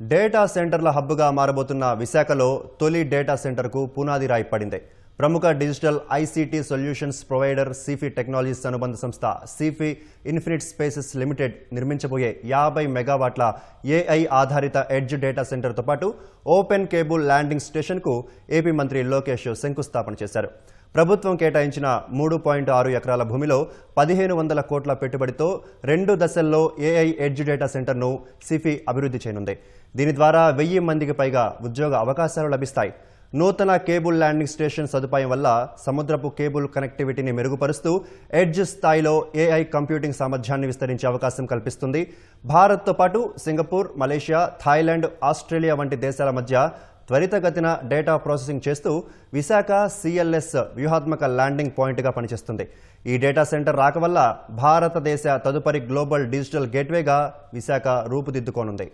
Data సెంటర్ల హబ్గా మారబోతున్న విశాఖలో తొలి డేటా సెంటర్కు పునాది రాయి పడింది ప్రముఖ digital ICT solutions provider Sify technologies అనుబంధ సంస్థ సిఫీ ఇన్ఫినిట్ స్పేసెస్ లిమిటెడ్ నిర్మించబోయే యాభై మెగావాట్ల ఏఐ ఆధారిత ఎడ్జ్ డేటా సెంటర్తో పాటు ఓపెన్ కేబుల్ ల్యాండింగ్ స్టేషన్కు ఏపీ మంత్రి లోకేష్ శంకుస్థాపన చేశారు. ప్రభుత్వం కేటాయించిన మూడు పాయింట్ ఆరు ఎకరాల భూమిలో పదిహేను వందల కోట్ల పెట్టుబడితో రెండు దశల్లో ఏఐ ఎడ్జ్ డేటా సెంటర్ను సిఫీ అభివృద్ధి చేయనుంది. దీని ద్వారా వెయ్యి మందికి పైగా ఉద్యోగ అవకాశాలు లభిస్తాయి. నూతన కేబుల్ ల్యాండింగ్ స్టేషన్ సదుపాయం వల్ల సముద్రపు కేబుల్ కనెక్టివిటీని మెరుగుపరుస్తూ ఎడ్జ్ స్థాయిలో ఏఐ కంప్యూటింగ్ సామర్థ్యాన్ని విస్తరించే అవకాశం కల్పిస్తుంది. భారత్తో పాటు సింగపూర్ మలేషియా థాయిలాండ్ ఆస్ట్రేలియా వంటి దేశాల మధ్య త్వరితగతిన డేటా ప్రాసెసింగ్ చేస్తూ విశాఖ సిఎల్ఎస్ వ్యూహాత్మక ల్యాండింగ్ పాయింట్గా పనిచేస్తుంది. ఈ డేటా సెంటర్ రాక వల్ల భారతదేశ తదుపరి గ్లోబల్ డిజిటల్ గేట్వేగా విశాఖ రూపుదిద్దుకోనుంది.